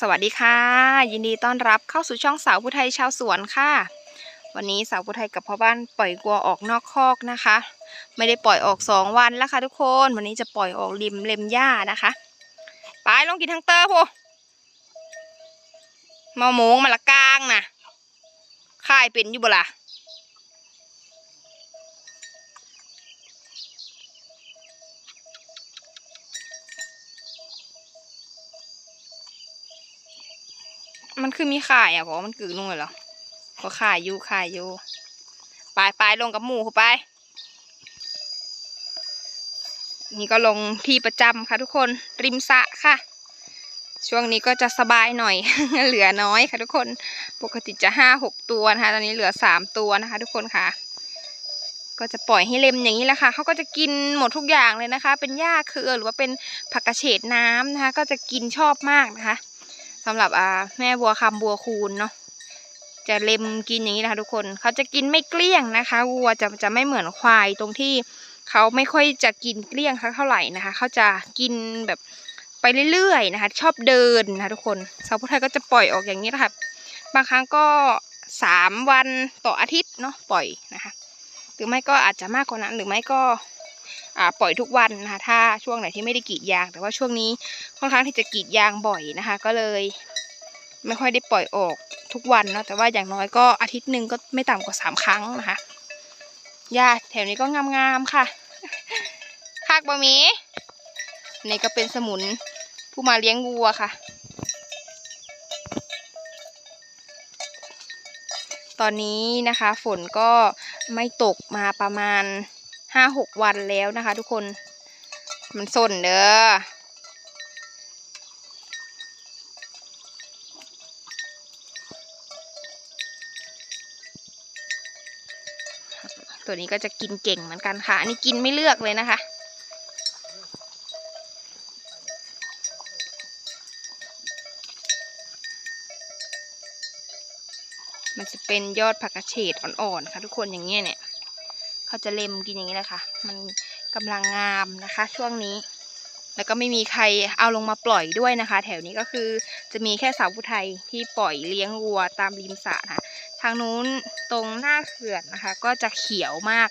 สวัสดีค่ะ ยินดีต้อนรับเข้าสู่ช่องสาวผู้ไทยชาวสวนค่ะ วันนี้สาวผู้ไทยกับพ่อบ้านปล่อยกัวออกนอกคอกนะคะ ไม่ได้ปล่อยออกสองวันแล้วค่ะทุกคน วันนี้จะปล่อยออกริมเล็มหญ้านะคะ ไปลงกินทั้งเตอร์พูมาหมูงมาละกลางนะค่ายเป็นอยู่บ่ล่ะ คือมีข่ายอะบอกว่ามันกือนุ่งเลยเหรอก็ข่ายอยู่ข่ายอยู่ไปไปลงกับหมูเข้าไป นี่ก็ลงที่ประจำค่ะทุกคนริมสะค่ะ ช่วงนี้ก็จะสบายหน่อย เหลือน้อยค่ะทุกคนปกติจะห้าหกตัวนะคะตอนนี้เหลือสามตัวนะคะ ทุกคนค่ะ ก็จะปล่อยให้เล็มอย่างนี้แหละค่ะเขาก็จะกินหมดทุกอย่างเลยนะคะ เป็นหญ้าเครือหรือว่าเป็นผักกระเฉดน้ำนะคะ ก็จะกินชอบมากนะคะ สำหรับอ่าแม่บัวคำบัวคูณเนาะจะเล็มกินอย่างนี้นะคะทุกคนเขาจะกินไม่เกลี้ยงนะคะวัวจะจะไม่เหมือนควายตรงที่เขาไม่ค่อยจะกินเกลี้ยงสักเท่าไหร่นะคะเขาจะกินแบบไปเรื่อยๆนะคะ ชอบเดินนะคะทุกคนสาวผู้ไทยก็จะปล่อยออกอย่างนี้นะคะบางครั้งก็สามวันต่ออาทิตย์เนาะปล่อยนะคะ หรือไม่ก็อาจจะมากกว่านั้นหรือไม่ก็ ปล่อยทุกวันนะคะ ถ้าช่วงไหนที่ไม่ได้กรีดยาง แต่ว่าช่วงนี้ค่อนข้างที่จะกรีดยางบ่อยนะคะ ก็เลย ไม่ค่อยได้ปล่อยออกทุกวันเนาะแต่ว่าอย่างน้อยก็อาทิตย์หนึ่งก็ไม่ต่ำกว่าสามครั้งนะคะหญ้าแถวนี้ก็งามๆค่ะคากบะหมี่นี่ก็เป็นสมุนผู้มาเลี้ยงวัวค่ะ ตอนนี้นะคะฝนก็ไม่ตกมาประมาณ ห้าหกวันแล้วนะคะ ทุกคน มันสนเด้อตัวนี้ก็จะกินเก่งเหมือนกันค่ะ อันนี้กินไม่เลือกเลยนะคะ มันจะเป็นยอดผักกระเฉดอ่อนๆค่ะ ทุกคนอย่างเงี้ยเนี่ย เขาจะเล็มกินอย่างนี้แหละค่ะ มันกำลังงามนะคะ ช่วงนี้ แล้วก็ไม่มีใครเอาลงมาปล่อยด้วยนะคะ แถวนี้ก็คือจะมีแค่สาวผู้ไทยที่ปล่อยเลี้ยงวัวตามริมสระนะทางนู้นตรงหน้าเขื่อนนะคะ ก็จะเขียวมาก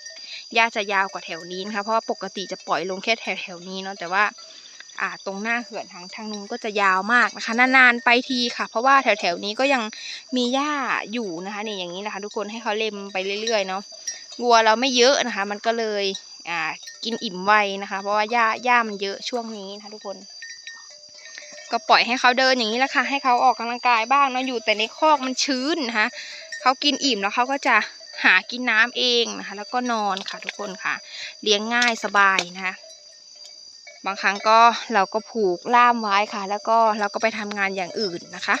หญ้าจะยาวกว่าแถวนี้นะคะเพราะว่าปกติจะปล่อยลงแค่แถวแถวนี้เนาะแต่ว่า่าตรงหน้าเขื่อนทางทางนู้นก็จะยาวมากนะคะนานๆไปทีค่ะ เพราะว่าแถวแถวๆนี้ก็ยังมีหญ้าอยู่นะคะนี่อย่างนี้นะคะ ทุกคนให้เขาเล็มไปเรื่อยๆเนาะ วัวเราไม่เยอะนะคะ มันก็เลยอ่ากินอิ่มไวนะคะ เพราะว่าหญ้าหญ้ามันเยอะช่วงนี้นะคะทุกคน ก็ปล่อยให้เขาเดินอย่างนี้แหละค่ะให้เขาออกกำลังกายบ้างเนาะอยู่แต่ในคอกมันชื้นนะคะเขากินอิ่มแล้วเขาก็จะหากินน้ำเองนะคะ แล้วก็นอนค่ะทุกคนค่ะ เลี้ยงง่ายสบายนะคะบางครั้งก็เราก็ผูกล่ามไว้ค่ะ แล้วก็เราก็ไปทำงานอย่างอื่นนะคะ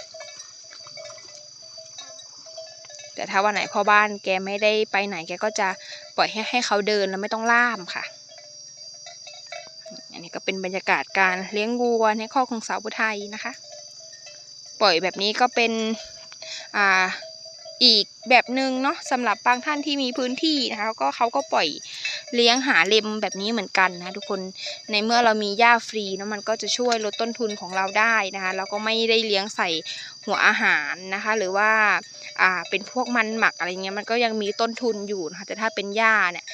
แต่ถ้าวันไหนพ่อบ้านแกไม่ได้ไปไหนแกก็จะปล่อยให้ให้เขาเดินแล้วไม่ต้องล่ามค่ะ อันนี้ก็เป็นบรรยากาศการเลี้ยงวัวในข้อของสาวผู้ไทยนะคะ ปล่อยแบบนี้ก็เป็นอ่า อีกแบบหนึ่งเนาะสำหรับบางท่านที่มีพื้นที่นะคะก็เขาก็ปล่อยเลี้ยงหาเลมแบบนี้เหมือนกันนะทุกคนในเมื่อเรามีหญ้าฟรีเนาะมันก็จะช่วยลดต้นทุนของเราได้นะคะแล้วก็ไม่ได้เลี้ยงใส่หัวอาหารนะคะ หรือว่าอ่าเป็นพวกมันหมักอะไรเงี้ยมันก็ยังมีต้นทุนอยู่นะคะแต่ถ้าเป็นหญ้าเนี่ย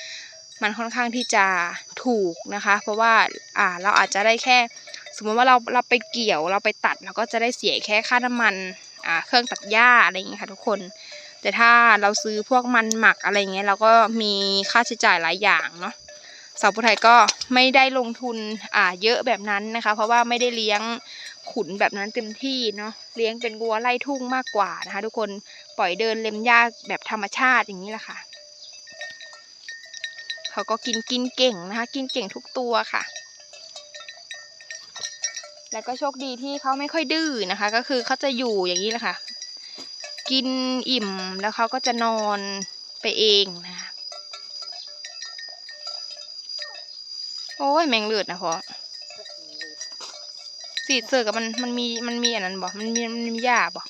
มันค่อนข้างที่จะถูกนะคะ เพราะว่าอ่าเราอาจจะได้แค่ สมมติว่าเราเราไปเกี่ยวเราไปตัดเราก็จะได้เสียแค่ค่าน้ำมัน เครื่องตัดหญ้าอะไรอย่างเงี้ยค่ะทุกคน แต่ถ้าเราซื้อพวกมันหมักอะไรเงี้ยเราก็มีค่าใช้จ่ายหลายอย่างเนาะสาวผู้ไทยก็ไม่ได้ลงทุนอ่าเยอะแบบนั้นนะคะ เพราะว่าไม่ได้เลี้ยงขุนแบบนั้นเต็มที่เนาะเลี้ยงเป็นวัวไล่ทุ่งมากกว่านะคะ ทุกคนปล่อยเดินเล็มหญ้าแบบธรรมชาติอย่างนี้แหละค่ะ เขาก็กินกินเก่งนะคะ กินเก่งทุกตัวค่ะ แล้วก็โชคดีที่เขาไม่ค่อยดื้อนะคะ ก็คือเขาจะอยู่อย่างนี้แหละค่ะ กินอิ่มแล้วเขาก็จะนอนไปเองนะคะ โอ้ยแมงเลือดนะพอสีเสือกับมันมันมีมันมีอันนั้นบอกมันมีมันมีหญ้าบอก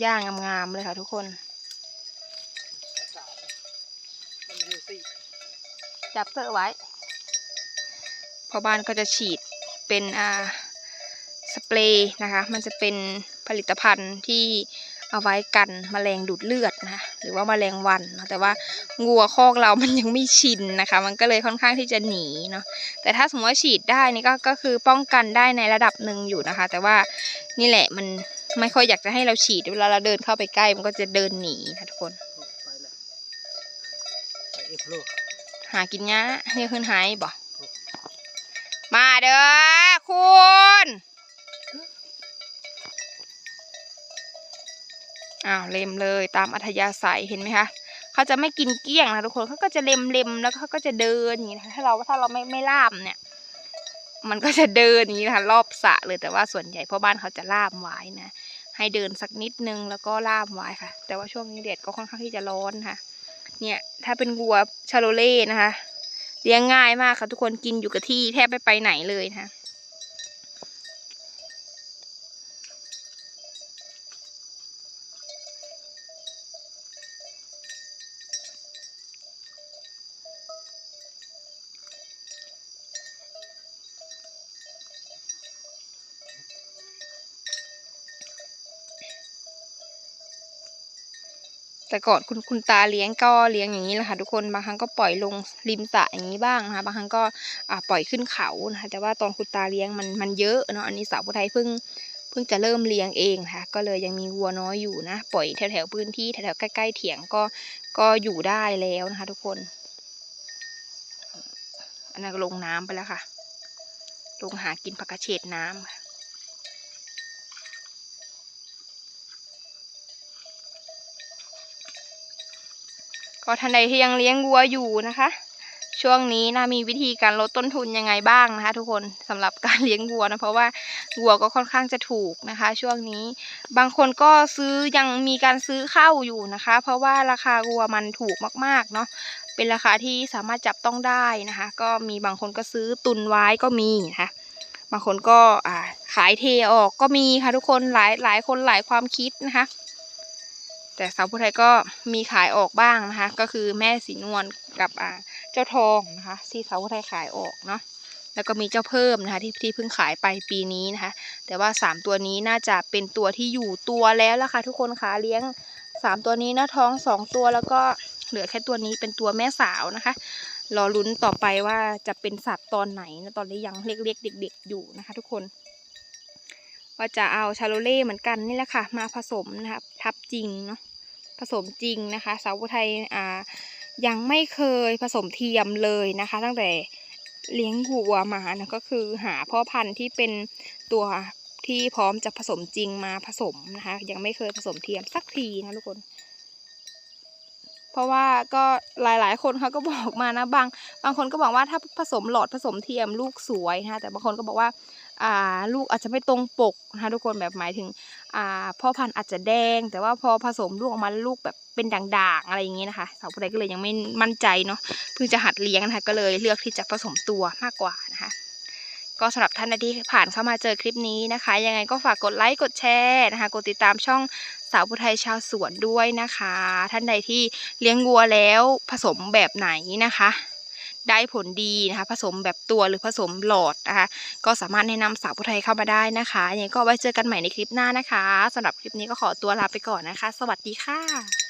หญ้างามๆเลยค่ะทุกคน จับเสือไว้พอบ้านก็จะฉีด เป็นอ่าสเปรย์นะคะ มันจะเป็นผลิตภัณฑ์ที่เอาไว้กันแมลงดูดเลือดนะคะหรือว่าแมลงวันเนอะแต่ว่างัวคอกเรามันยังไม่ชินนะคะ มันก็เลยค่อนข้างที่จะหนีเนาะแต่ถ้าสมมติว่าฉีดได้นี่ก็ก็คือป้องกันได้ในระดับหนึ่งอยู่นะคะ แต่ว่านี่แหละมันไม่ค่อยอยากจะให้เราฉีดเวลาเราเดินเข้าไปใกล้มันก็จะเดินหนีนะทุกคนไปแล้วไปเอฟโลหากินยะเนี่ยขึ้นหายบ่ มาเด้อคุณอ้าวเล็มเลยตามอัธยาศัยเห็นไหมคะเขาจะไม่กินเกลี้ยงนะทุกคนเขาก็จะเล็มเล็มแล้วเขาก็จะเดินอย่างนี้นะคะถ้าเราถ้าเราไม่ไม่ล่ามเนี่ย มันก็จะเดินอย่างนี้นะคะรอบสะเลยแต่ว่าส่วนใหญ่พ่อบ้านเขาจะล่ามไว้นะให้เดินสักนิดนึงแล้วก็ล่ามไว้ค่ะ แต่ว่าช่วงนี้แดดก็ค่อนข้างที่จะร้อนค่ะ เนี่ยถ้าเป็นวัวชาโลเล่นะคะ เลี้ยงง่ายมากค่ะทุกคนกินอยู่กับที่แทบไม่ไปไหนเลยนะ แต่ก่อนคุณคุณตาเลี้ยงก็เลี้ยงอย่างนี้แหละค่ะทุกคนบางครั้งก็ปล่อยลงริมสระอย่างนี้บ้างนะคะบางครั้งก็ปล่อยขึ้นเขานะคะแต่ว่าตอนคุณตาเลี้ยงมันมันเยอะเนาะอันนี้สาวผู้ไทยเพิ่งเพิ่งจะเริ่มเลี้ยงเองค่ะก็เลยยังมีวัวน้อยอยู่นะ ปล่อยแถวแถวพื้นที่แถวแถวๆใกล้ๆเถียงก็ก็อยู่ได้แล้วนะคะ ทุกคนอันนั้นลงน้ำไปแล้วค่ะ ลงหากินผักกระเฉดน้ำค่ะ ก็ท่านใดที่ยังเลี้ยงวัวอยู่นะคะ ช่วงนี้นะมีวิธีการลดต้นทุนยังไงบ้างนะคะ ทุกคนสำหรับการเลี้ยงวัวนะเพราะว่าวัวก็ค่อนข้างจะถูกนะคะ ช่วงนี้บางคนก็ซื้อยังมีการซื้อเข้าอยู่นะคะ เพราะว่าราคาวัวมันถูกมากๆเนาะเป็นราคาที่สามารถจับต้องได้นะคะ ก็มีบางคนก็ซื้อตุนไว้ก็มีนะคะบางคนก็ขายเทออกก็มีค่ะทุกคนหลายหลายคนหลายความคิดนะคะ แต่สาวผู้ไทยก็มีขายออกบ้างนะคะ ก็คือแม่สีนวลกับอ่าเจ้าทองนะคะที่สาวผู้ไทยขายออกเนาะแล้วก็มีเจ้าเพิ่มนะคะที่ที่เพิ่งขายไปปีนี้นะคะ แต่ว่าสามตัวนี้น่าจะเป็นตัวที่อยู่ตัวแล้วล่ะค่ะทุกคนค่ะเลี้ยงสามตัวนี้นะท้องสองตัวแล้วก็เหลือแค่ตัวนี้เป็นตัวแม่สาวนะคะรอลุ้นต่อไปว่าจะเป็นสัตว์ตอนไหนนะตอนนี้ยังเล็กๆเด็ก ๆ อยู่นะคะ ทุกคนว่าจะเอาชาโลเล่เหมือนกันนี่แหละค่ะ มาผสมนะคะทับจริงเนาะ ผสมจริงนะคะสาวไทยอ่ายังไม่เคยผสมเทียมเลยนะคะ ตั้งแต่เลี้ยงวัวมานะก็คือหาพ่อพันธุ์ที่เป็นตัวที่พร้อมจะผสมจริงมาผสมนะคะ ยังไม่เคยผสมเทียมสักทีนะทุกคน เพราะว่าก็หลายๆ คนเขาก็บอกมานะบาง บางคนก็บอกว่าถ้าผสมหลอดผสมเทียมลูกสวยนะคะแต่บางคนก็บอกว่าอ่า ลูกอาจจะไม่ตรงปกนะคะทุกคนแบบหมายถึงพ่อพันธุ์อาจจะแดง แต่ว่าพอผสมลูกออกมาลูกแบบเป็นด่างๆอะไรอย่างงี้นะคะสาวผู้ใดก็เลยยังไม่มั่นใจเนาะเพิ่งจะหัดเลี้ยงนะคะก็เลยเลือกที่จะผสมตัวมากกว่านะคะก็สำหรับท่านที่ผ่านเข้ามาเจอคลิปนี้นะคะ ยังไงก็ฝากกดไลค์กดแชร์นะคะกดติดตามช่องสาวผู้ไทยชาวสวนด้วยนะคะ ท่านใดที่เลี้ยงวัวแล้วผสมแบบไหนนะคะ ได้ผลดีนะคะ ผสมแบบตัวหรือผสมหลอดนะคะ ก็สามารถแนะนำสาวผู้ไทยเข้ามาได้นะคะยังไงก็ไว้เจอกันใหม่ในคลิปหน้านะคะสำหรับคลิปนี้ก็ขอตัวลาไปก่อนนะคะ สวัสดีค่ะ